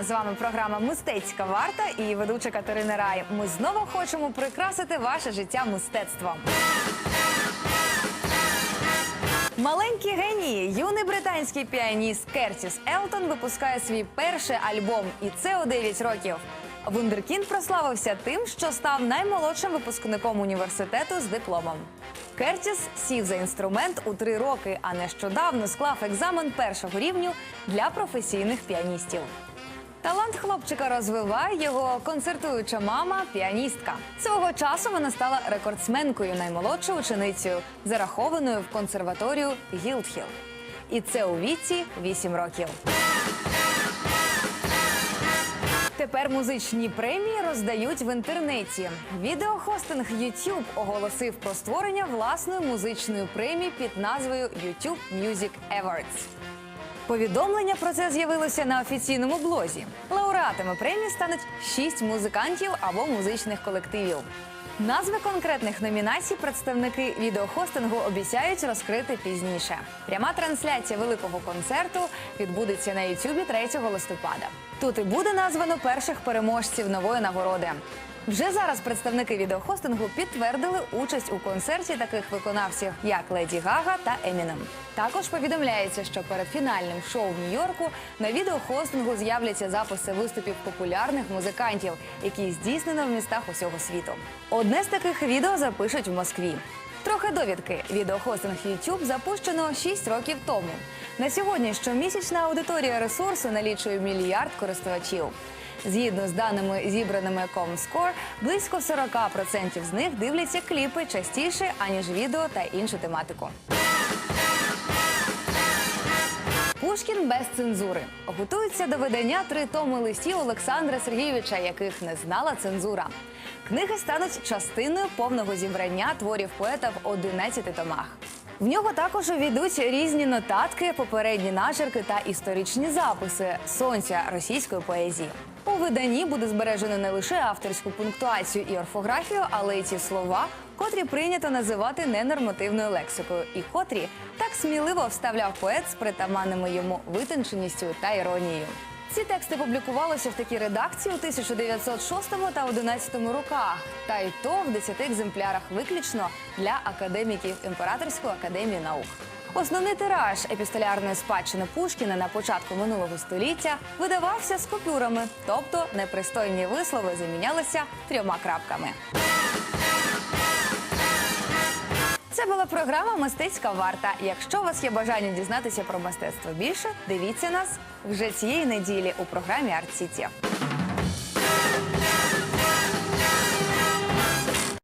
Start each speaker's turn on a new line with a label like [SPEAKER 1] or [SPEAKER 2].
[SPEAKER 1] З вами програма Мистецька варта і ведуча Катерина Рай. Ми знову хочемо прикрасити ваше життя мистецтвом. Маленький геній, юний британський піаніст Кертіс Елтон випускає свій перший альбом, і це у 9 років. Вундеркінд прославився тим, що став наймолодшим випускником університету з дипломом. Кертіс сів за інструмент у три роки, а нещодавно склав екзамен першого рівню для професійних піаністів. Талант хлопчика розвиває його концертуюча мама, піаністка. Свого часу вона стала рекордсменкою, наймолодшою ученицею, зарахованою в консерваторію Гілдхіл. І це у віці 8 років. Тепер музичні премії роздають в інтернеті. Відеохостинг YouTube оголосив про створення власної музичної премії під назвою YouTube Music Awards. Повідомлення про це з'явилося на офіційному блозі. Лауреатами премії стануть шість музикантів або музичних колективів. Назви конкретних номінацій представники відеохостингу обіцяють розкрити пізніше. Пряма трансляція великого концерту відбудеться на Ютубі 3 листопада. Тут і буде названо перших переможців нової нагороди. Вже зараз представники відеохостингу підтвердили участь у концерті таких виконавців, як Леді Гага та Емінем. Також повідомляється, що перед фінальним шоу в Нью-Йорку на відеохостингу з'являться записи виступів популярних музикантів, які здійснено в містах усього світу. Одне з таких відео запишуть в Москві. Трохи довідки. Відеохостинг YouTube запущено 6 років тому. На сьогодні щомісячна аудиторія ресурсу налічує мільярд користувачів. Згідно з даними зібраними Comscore, близько 40% з них дивляться кліпи частіше аніж відео та іншу тематику. Пушкін без цензури готується до видання три томи листів Олександра Сергійовича, яких не знала цензура. Книги стануть частиною повного зібрання творів поета в 11 томах. В нього також увійдуть різні нотатки, попередні начерки та історичні записи сонця російської поезії. У виданні буде збережено не лише авторську пунктуацію і орфографію, але й ті слова, котрі прийнято називати ненормативною лексикою, і котрі так сміливо вставляв поет з притаманними йому витонченістю та іронією. Ці тексти публікувалися в такій редакції у 1906 та 11 роках, та й то в 10 екземплярах виключно для академіків Імператорської академії наук. Основний тираж епістолярної спадщини Пушкіна на початку минулого століття видавався з купюрами, тобто непристойні вислови замінялися трьома крапками. Це була програма Мистецька варта. Якщо у вас є бажання дізнатися про мистецтво більше, дивіться нас вже цієї неділі у програмі Арт Сіті.